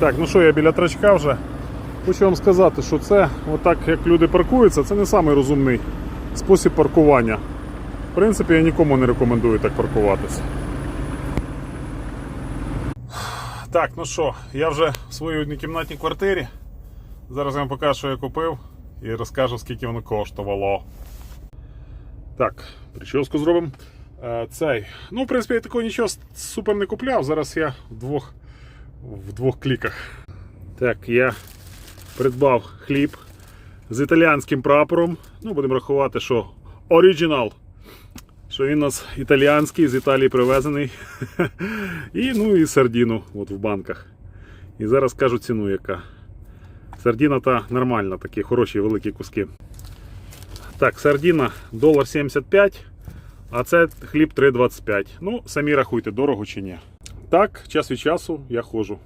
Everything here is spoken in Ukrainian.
Так, ну що, я біля трачка вже. Хочу вам сказати, що це, отак як люди паркуються, це не самий розумний спосіб паркування. В принципі, я нікому не рекомендую так паркуватися. Так, ну що, я вже в своїй однокімнатній квартирі. Зараз я вам покажу, що я купив, і розкажу, скільки воно коштувало. Так, прическу зробимо. Е, Цей. Ну, в принципі, я такого нічого супер не купляв. Зараз я в двох, в двох кліках. Так, я придбав хліб з італіянським прапором. Ну, будемо рахувати, що оригінал. Що він у нас італіянський, з Італії привезений. І ну і сардіну от в банках. І зараз кажу ціну яка. Сардіна та нормальна, такі хороші великі куски. Так, сардіна долар 75, а це хліб 3,25. Ну, самі рахуйте, дорого чи ні. Так, час від часу я ходжу.